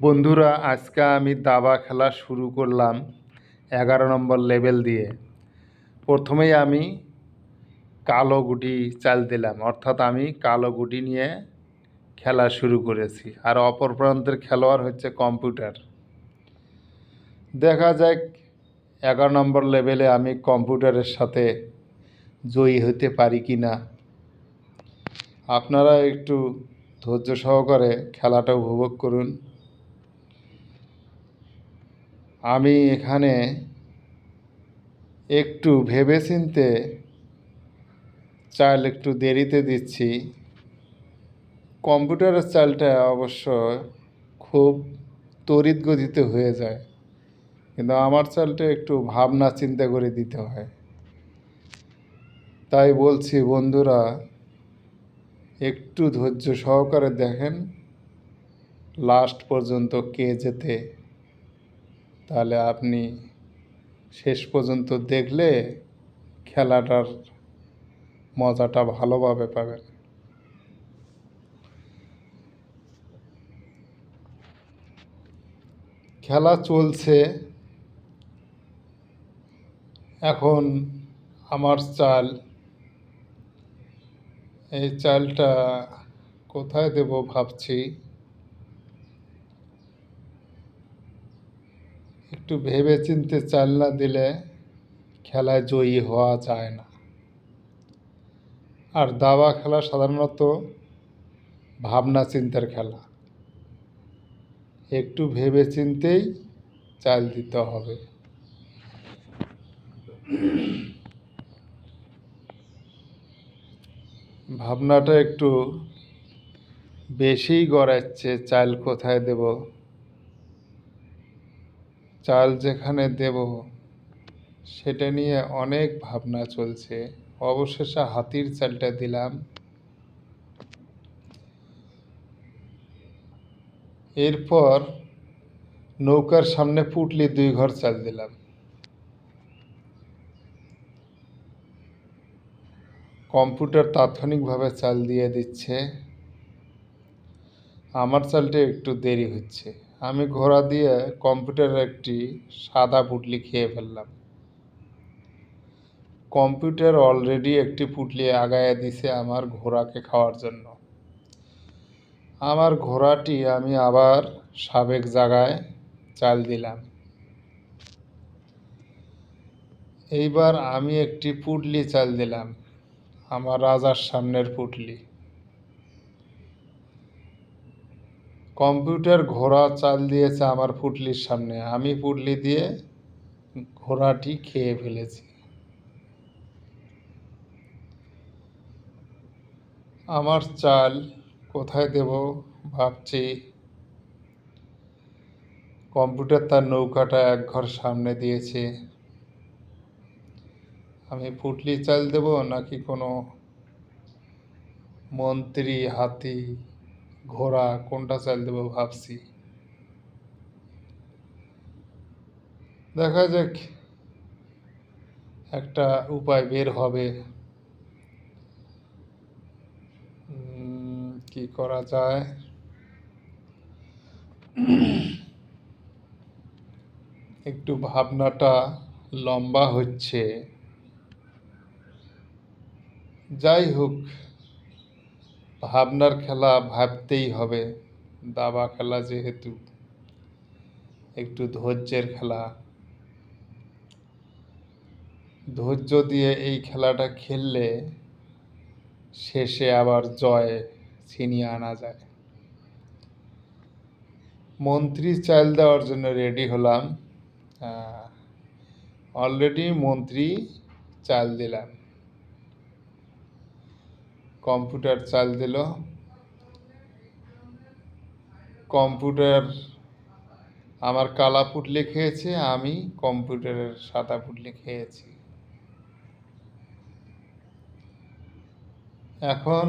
বন্ধুরা, আজকে আমি দাবা খেলা শুরু করলাম এগারো নম্বর লেভেল দিয়ে। প্রথমেই আমি কালো গুটি চাল দিলাম, অর্থাৎ আমি কালো গুটি নিয়ে খেলা শুরু করেছি, আর অপর প্রান্তের খেলোয়াড় হচ্ছে কম্পিউটার। দেখা যাক এগারো নম্বর লেভেলে আমি কম্পিউটারের সাথে জয়ী হতে পারি কি না আপনারা একটু ধৈর্য সহকারে খেলাটা উপভোগ করুন। আমি এখানে একটু ভেবেচিন্তে চাল একটু দেরিতে দিচ্ছি। কম্পিউটারের চালটা অবশ্য খুব তড়িৎ গতিতে হয়ে যায়, কিন্তু আমার চালটা একটু ভাবনা চিন্তা করে দিতে হয়। তাই বলছি, বন্ধুরা, একটু ধৈর্য সহকারে দেখেন, লাস্ট পর্যন্ত কে যেতে তাহলে আপনি শেষ পর্যন্ত দেখলে খেলাটার মজাটা ভালোভাবে পাবেন। খেলা চলছে। এখন আমার চাল। এই চালটা কোথায় দেব ভাবছি। একটু ভেবে চিনতে চাল না দিলে খেলায় জয়ী হওয়া যায় না। আর দাবা খেলা সাধারণত ভাবনা চিন্তার খেলা। একটু ভেবে চিনতেই চাল দিতে হবে। ভাবনাটা একটু বেশিই গড়াচ্ছে, চাল কোথায় দেব? চাল যেখানে দেব, সেটা নিয়ে অনেক ভাবনা চলছে। অবশেষে হাতির চালটা দিলাম। এরপর নৌকার সামনে পুটলি দুই ঘর চাল দিলাম। কম্পিউটার তাৎক্ষণিকভাবে চাল দিয়ে দিচ্ছে। আমার চালটা একটু দেরি হচ্ছে। আমি ঘোড়া দিয়ে কম্পিউটারের একটি সাদা পুটলি খেয়ে ফেললাম। কম্পিউটার অলরেডি একটি পুটলি আগায় দিছে আমার ঘোড়াকে খাওয়ার জন্য। আমার ঘোড়াটি আমি আবার সাবেক জায়গায় চাল দিলাম। এইবার আমি একটি পুটলি চাল দিলাম, আমার রাজার সামনের পুটলি। কম্পিউটার ঘোড়া চাল দিয়েছে আমার পুটলির সামনে। আমি পুটলি দিয়ে ঘোড়াটি খেয়ে ফেলেছি। আমার চাল কোথায় দেব ভাবছি। কম্পিউটার তার নৌকাটা এক ঘর সামনে দিয়েছে। আমি পুটলি চাল দেব নাকি কোনো মন্ত্রী হাতি ঘোড়া, কোনটা চাল দেব ভাবছি। দেখা যাক, একটা উপায় বের হবে। কি করা যায়? একটু ভাবনাটা লম্বা হচ্ছে। যাই হোক ভাবনার খেলা ভাবতেই হবে। দাবা খেলা যেহেতু, একটু ধৈর্যের খেলা। ধৈর্য দিয়ে এই খেলাটা খেললে শেষে আবার জয় ছিনিয়ে আনা যায়। মন্ত্রী চাল দেওয়ার জন্য রেডি হলাম। অলরেডি মন্ত্রী চাল দিলাম। কম্পিউটার চাল দিল। কম্পিউটার আমার কালা পুটলি খেয়েছে, আমি কম্পিউটারের সাদা পুটলি খেয়েছি। এখন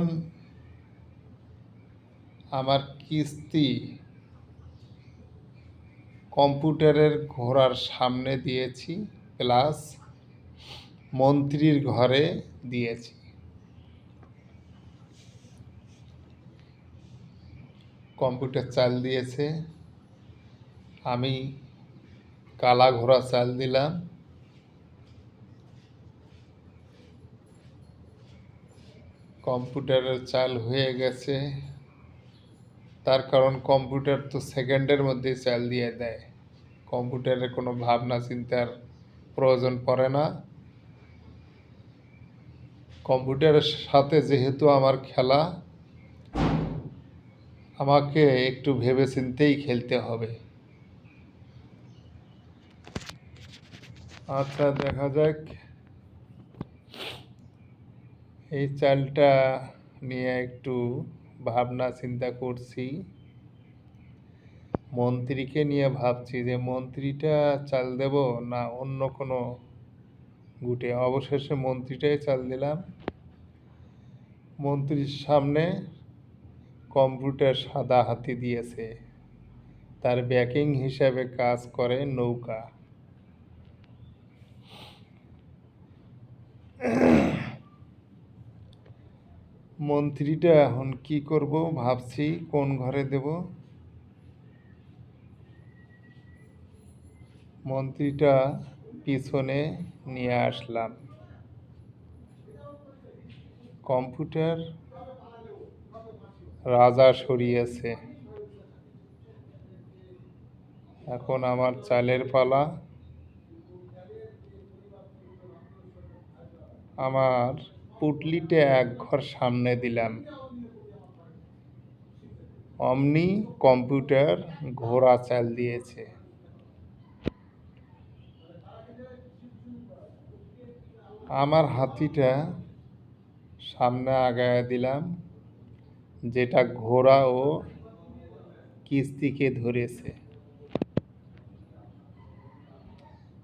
আমার কিস্তি কম্পিউটারের ঘোড়ার সামনে দিয়েছি, প্লাস মন্ত্রীর ঘরে দিয়েছি। কম্পিউটার চাল দিয়েছে। আমি কালা ঘোড়া চাল দিলাম। কম্পিউটারের চাল হয়ে গেছে। তার কারণ কম্পিউটার তো সেকেন্ডের মধ্যেই চাল দিয়ে দেয়। কম্পিউটারে কোনো ভাবনা চিন্তার প্রয়োজন পড়ে না। কম্পিউটারের সাথে যেহেতু আমার খেলা আমাকে একটু ভেবে চিন্তেই খেলতে হবে। আচ্ছা দেখা যাক। এই চালটা নিয়ে একটু ভাবনা চিন্তা করছি। মন্ত্রীকে নিয়ে ভাবছি যে মন্ত্রীটা চাল দেব না অন্য কোনো গুটে? অবশেষে মন্ত্রীটাই চাল দিলাম। মন্ত্রীর সামনে কম্পিউটার সাদা হাতি দিয়েছে। তার ব্যাকিং হিসাবে কাজ করে নৌকা। মন্ত্রীটা এখন কি করব ভাবছি, কোন ঘরে দেব? মন্ত্রীটা পিছনে নিয়ে আসলাম। কম্পিউটার রাজা সরিয়েছে। এখন আমার চালের পালা। আমার পুটলিতে এক ঘর সামনে দিলাম। অমনি কম্পিউটার ঘোড়া চাল দিয়েছে। আমার হাতিটা সামনে আগায় দিলাম। যেটা ঘোড়া ও কিস্তিকে ধরেছে।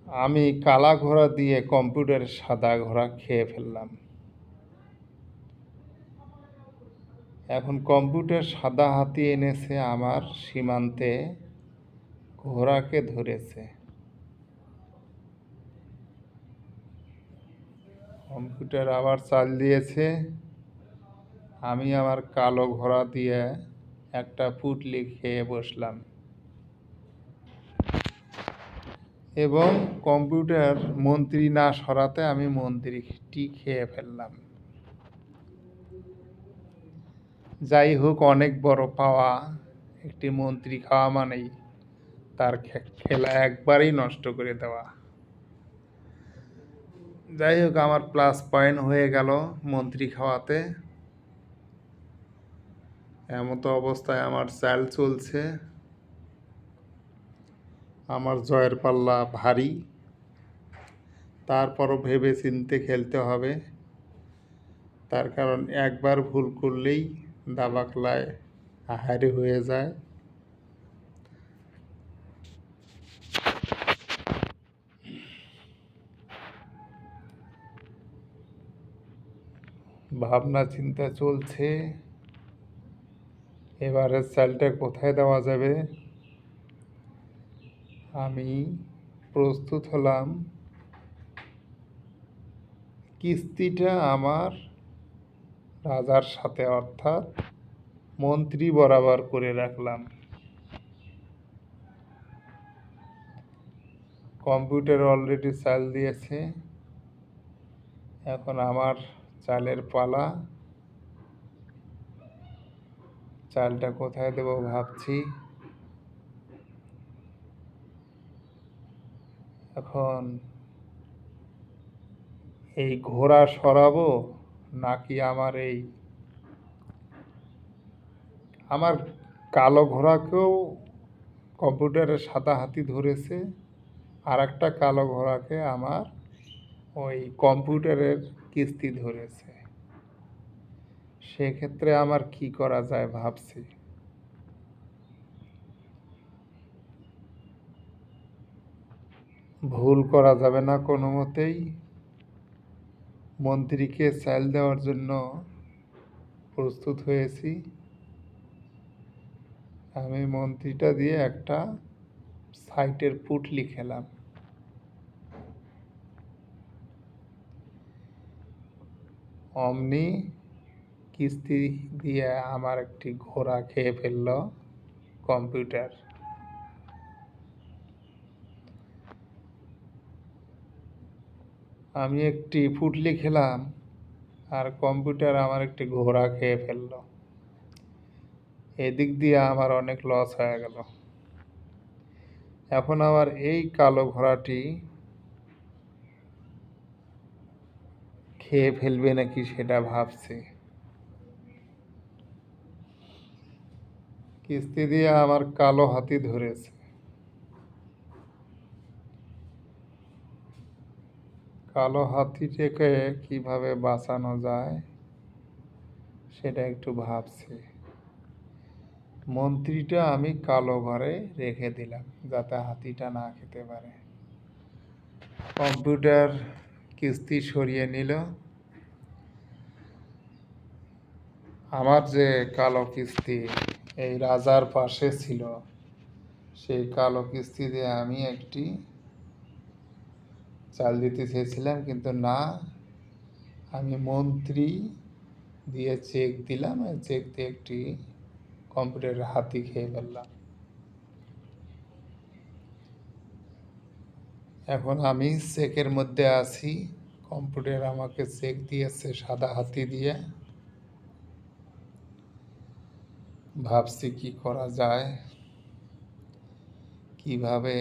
আমি কালা ঘোড়া দিয়ে কম্পিউটারের সাদা ঘোড়া খেয়ে ফেললাম। এখন কম্পিউটার সাদা হাতি এনেছে আমার সীমান্তে, ঘোড়াকে ধরেছে। কম্পিউটার আবার চাল দিয়েছে। আমি আমার কালো ঘোড়া দিয়ে একটা পুটলি খেয়ে বসলাম। এবং কম্পিউটার মন্ত্রী না সরাতে আমি মন্ত্রীটি খেয়ে ফেললাম। যাই হোক, অনেক বড় পাওয়া একটি মন্ত্রী খাওয়া মানেই তার খেলা একবারেই নষ্ট করে দেওয়া। যাই হোক, আমার প্লাস পয়েন্ট হয়ে গেল মন্ত্রী খাওয়াতে। এমতো অবস্থায় আমার চাল চলছে। আমার জয়ের পাল্লা ভারী। তারপরও ভেবে চিনতে খেলতে হবে। তার কারণ একবার ভুল করলেই দাবাকলায় হাহারি হয়ে যায়। ভাবনা চিন্তা চলছে। এবারের চালটা কোথায় দেওয়া যাবে? আমি প্রস্তুত হলাম। কিস্তিটা আমার রাজার সাথে, অর্থাৎ মন্ত্রী বরাবর করে রাখলাম। কম্পিউটার অলরেডি চাল দিয়েছে। এখন আমার চালের পালা। চালটা কোথায় দেবো ভাবছি। এখন এই ঘোড়া সরাবো নাকি আমার এই আমার কালো ঘোড়াকেও কম্পিউটারে সাদা হাতি ধরেছে আর একটা কালো ঘোড়াকে আমার ওই কম্পিউটারের কিস্তি ধরেছে। সেক্ষেত্রে আমার কি করা যায় ভাবছি। ভুল করা যাবে না কোনো মতেই। মন্ত্রীকে চাল দেওয়ার জন্য প্রস্তুত হয়েছি। আমি মন্ত্রীটা দিয়ে একটা সাইটের পুটলি খেলাম। অমনি কিস্তি দিয়া আমার একটি ঘোড়া খেয়ে ফেলল কম্পিউটার। আমি একটি ফুটলি খেলাম আর কম্পিউটার আমার একটি ঘোড়া খেয়ে ফেলল। এদিক দিয়ে আমার অনেক লস হয়ে গেল। এখন আমার এই কালো ঘোড়াটি খেয়ে ফেলবে নাকি সেটা ভাবছি। কিস্তি দিয়ে আমার কালো হাতি ধরেছে। কালো হাতিটাকে কীভাবে বাঁচানো যায়, সেটা একটু ভাবছি। মন্ত্রীটা আমি কালো ঘরে রেখে দিলাম, যাতে হাতিটা না খেতে পারে। কম্পিউটার কিস্তি সরিয়ে নিল। আমার যে কালো কিস্তি এই রাজার পাশে ছিল। সেই কালো কিস্তি দিয়ে আমি একটি চাল দিতে চেয়েছিলাম, কিন্তু না, আমি মন্ত্রী দিয়ে চেক দিলাম চেক দিয়ে একটি কম্পিউটারের হাতি খেয়ে ফেললাম। এখন আমি চেকের মধ্যে আছি। কম্পিউটার আমাকে চেক দিয়েছে, সাদা হাতি দিয়ে। ভাবছি কি করা যায়, কীভাবে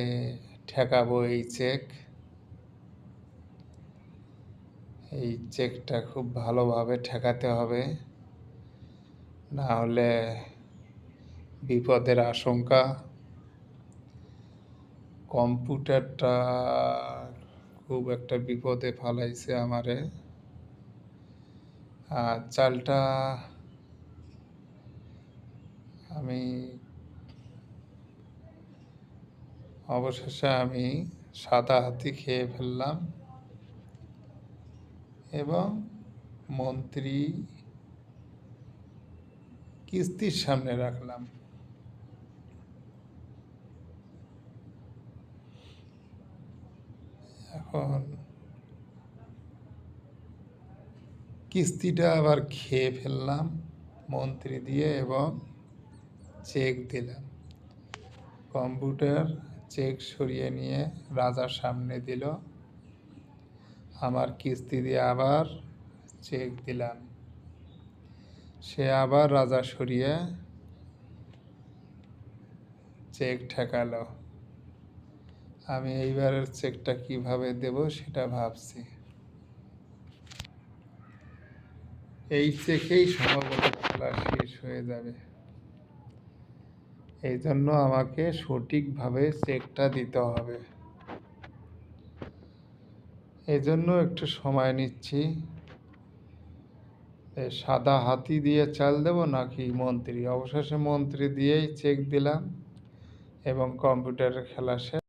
ঠেকাবো এই চেক? এই চেকটা খুব ভালোভাবে ঠেকাতে হবে, না হলে বিপদের আশঙ্কা। কম্পিউটারটা খুব একটা বিপদে ফালাইছে আমারে। আর চালটা আমি অবশেষে আমি সাদা হাতি খেয়ে ফেললাম এবং মন্ত্রী কিস্তির সামনে রাখলাম। এখন কিস্তিটা আবার খেয়ে ফেললাম মন্ত্রী দিয়ে এবং চেক দিলাম কম্পিউটার চেক সরিয়ে নিয়ে রাজার সামনে দিল। আমার কিস্তি দিয়ে আবার চেক দিলাম সে আবার রাজা সরিয়ে চেক ঠেকালো। আমি এইবারের চেকটা কীভাবে দেব সেটা ভাবছি। এই চেকেই সম্ভবত খেলা শেষ হয়ে যাবে। এই জন্য আমাকে সঠিকভাবে চেকটা দিতে হবে। এই জন্য একটু সময় নিচ্ছি। সাদা হাতি দিয়ে চাল দেব নাকি মন্ত্রী? অবশেষে মন্ত্রী দিয়েই চেক দিলাম এবং কম্পিউটারের খেলা শেষ।